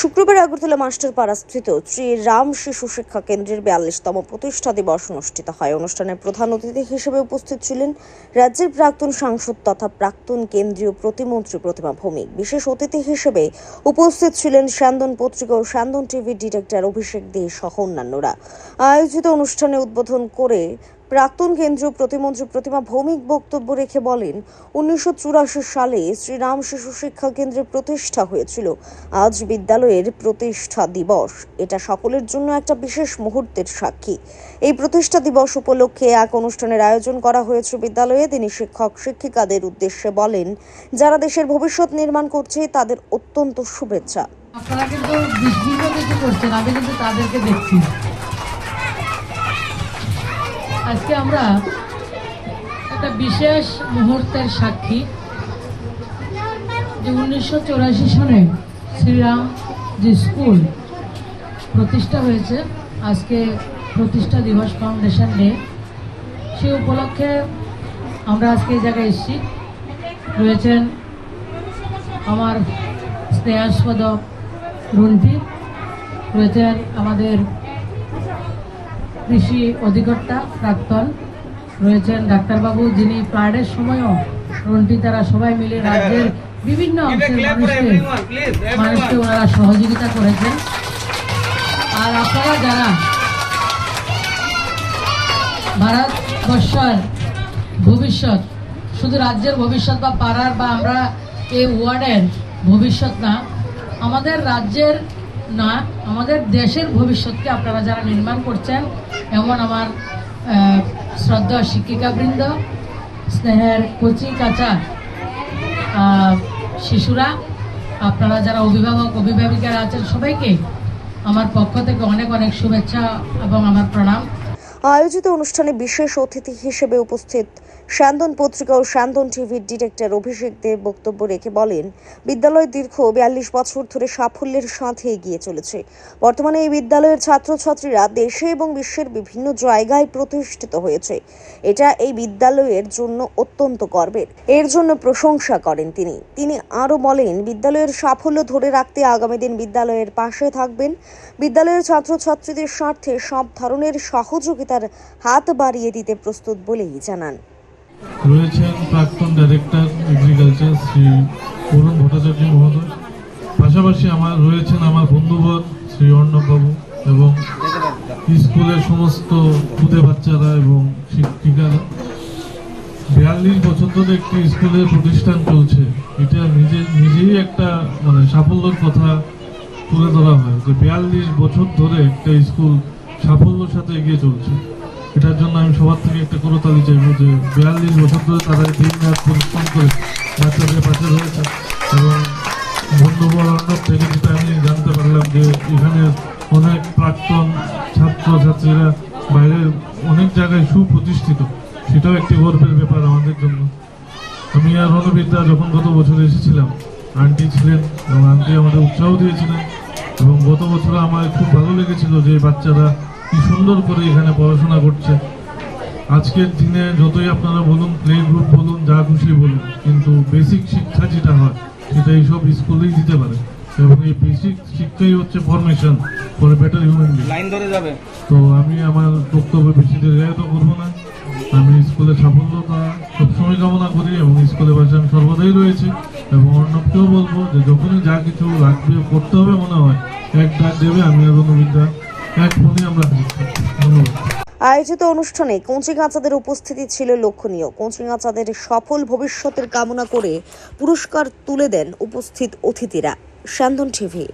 শুক্রবার আগরতলা মাস্টারপাড়া স্থিত শ্রী রাম শিশু শিক্ষা কেন্দ্রের বিয়াল্লিশতম প্রতিষ্ঠা দিবস অনুষ্ঠিত হয়। অনুষ্ঠানে প্রধান অতিথি হিসেবে উপস্থিত ছিলেন রাজ্যের প্রাক্তন সাংসদ তথা প্রাক্তন কেন্দ্রীয় প্রতিমন্ত্রী প্রতিমা ভৌমিক। বিশেষ অতিথি হিসেবে উপস্থিত ছিলেন স্যান্দন পত্রিকা ও স্যান্দন টিভির ডিরেক্টর অভিষেক দে সহ অন্যান্যরা। আয়োজিত অনুষ্ঠানে উদ্বোধন করে প্রাক্তন কেন্দ্রীয় প্রতিমন্ত্রী প্রতিমা ভৌমিক বক্তব্য রেখে বলেন, উনিশশো চুরাশি সালে শ্রীরাম শিশু শিক্ষা কেন্দ্রের প্রতিষ্ঠা হয়েছিল। আজ বিদ্যালয়ের প্রতিষ্ঠা দিবস। এটা সকলের জন্য একটা বিশেষ মুহূর্তের সাক্ষী। এই প্রতিষ্ঠা দিবস উপলক্ষে এক অনুষ্ঠানের আয়োজন করা হয়েছে বিদ্যালয়ে। তিনি শিক্ষক, শিক্ষিকাদের উদ্দেশ্যে বলেন, যারা দেশের ভবিষ্যৎ নির্মাণ করছে, তাদের অত্যন্ত শুভেচ্ছা। আপনারা কিন্তু করছেন, আমি কিন্তু তাদেরকে দেখছি আজকে আমরা একটা বিশেষ মুহূর্তের সাক্ষী যে উনিশশো সালে শ্রীরাম যে স্কুল প্রতিষ্ঠা হয়েছে, আজকে প্রতিষ্ঠা দিবস ফাউন্ডেশন ডে সেই উপলক্ষে আমরা আজকে এই জায়গায় এসেছি। রয়েছেন আমার স্নেহাস্পদ রুন্টি রয়েছেন আমাদের কৃষি অধিকর্তা প্রাক্তন রয়েছেন ডাক্তারবাবু যিনি প্রাণের সময়ও রুন্টি তারা সবাই মিলে রাজ্যের বিভিন্ন অংশের মানুষকে মানুষকে ওনারা সহযোগিতা করেছেন। আর আপনারা যারা ভারতবর্ষের ভবিষ্যৎ শুধু রাজ্যের ভবিষ্যৎ বা পাড়ার বা আমরা এই ওয়ার্ডের ভবিষ্যৎ না আমাদের রাজ্যের না আমাদের দেশের ভবিষ্যৎকে আপনারা যারা নির্মাণ করছেন এমন আমার শ্রদ্ধা শিক্ষিকাবৃন্দ, স্নেহের কচি কাঁচা শিশুরা, আপনারা যারা অভিভাবক, অভিভাবিকারা আছেন সবাইকে আমার পক্ষ থেকে অনেক অনেক শুভেচ্ছা এবং আমার প্রণাম। আয়োজিত অনুষ্ঠানে বিশেষ অতিথি হিসেবে উপস্থিত স্যান্দন পত্রিকা ও স্যান্দন টিভির ডিরেক্টর অভিষেক দেব বক্তব্য রেখে বলেন, বিদ্যালয় দীর্ঘ বিয়াল্লিশ বছর ধরে সাফল্যের সাথে এগিয়ে চলেছে। বর্তমানে এই বিদ্যালয়ের ছাত্রছাত্রীরা দেশে এবং বিশ্বের বিভিন্ন জায়গায় প্রতিষ্ঠিত হয়েছে। এটা এই বিদ্যালয়ের জন্য অত্যন্ত গর্বের। এর জন্য প্রশংসা করেন তিনি। তিনি আরও বলেন, বিদ্যালয়ের সাফল্য ধরে রাখতে আগামী দিন বিদ্যালয়ের পাশে থাকবেন। বিদ্যালয়ের ছাত্রছাত্রীদের স্বার্থে সব ধরনের সহযোগিতার হাত বাড়িয়ে দিতে প্রস্তুত বলেই জানান। রয়েছেন প্রাক্তন ডাইরেক্টর এগ্রিকালচার শ্রী অরুণ ভট্টাচার্য মহোদয়। পাশাপাশি আমার রয়েছেন আমার বন্ধুবর শ্রী অর্ণববাবু এবং স্কুলের সমস্ত খুদে বাচ্চারা এবং শিক্ষিকারা। বিয়াল্লিশ বছর ধরে একটি স্কুলের প্রতিষ্ঠান চলছে। এটা নিজে, নিজেই একটা মানে সাফল্যের কথা তুলে ধরা হয়। যে বিয়াল্লিশ বছর ধরে একটা স্কুল সাফল্যের সাথে এগিয়ে চলছে। এটার জন্য আমি সবার থেকে একটা করতালি চাইব যে বিয়াল্লিশ বছর ধরে তারা দিন রাত পরিশ্রম করে বাচ্চাদের পাশে রয়েছে এবং বন্ধুবর থেকে যেটা আমি জানতে পারলাম যে এখানে অনেক প্রাক্তন ছাত্র ছাত্রীরা বাইরের অনেক জায়গায় সুপ্রতিষ্ঠিত। সেটাও একটি গর্বের ব্যাপার আমাদের জন্য। আমি আর রণবিদ্যা যখন গত বছর এসেছিলাম, আন্টি ছিলেন এবং আন্টি আমাদের উৎসাহ দিয়েছিলেন এবং গত বছর আমার খুব ভালো লেগেছিল যে বাচ্চারা কি সুন্দর করে এখানে পড়াশোনা করছে। আজকের দিনে যতই আপনারা বলুন প্লে গ্রুপ বলুন যা খুশি বলুন কিন্তু বেসিক শিক্ষা যেটা হয় সেটা এইসব স্কুলেই দিতে পারে। এবং এই বেসিক শিক্ষাই হচ্ছে formation for better human line ধরে যাবে। তো আমি আমার বক্তব্য বেশি দীর্ঘায়িত করব না। আমি স্কুলের সাফল্যতা সবসময় কামনা করি এবং স্কুলের পাশে আমি সর্বদাই রয়েছি। এবং অর্ণবকেও বলব যে যখনই যা কিছু লাগবে করতে হবে মনে হয় এক ডাক দেবে আমি আর অনুবিদ্যা আয়োজিত অনুষ্ঠানে কঞ্চিগাছাদের উপস্থিতি ছিল লক্ষণীয়। কঞ্চিগাছাদের সফল ভবিষ্যতের কামনা করে পুরস্কার তুলে দেন উপস্থিত অতিথিরা। স্যান্দন টিভি।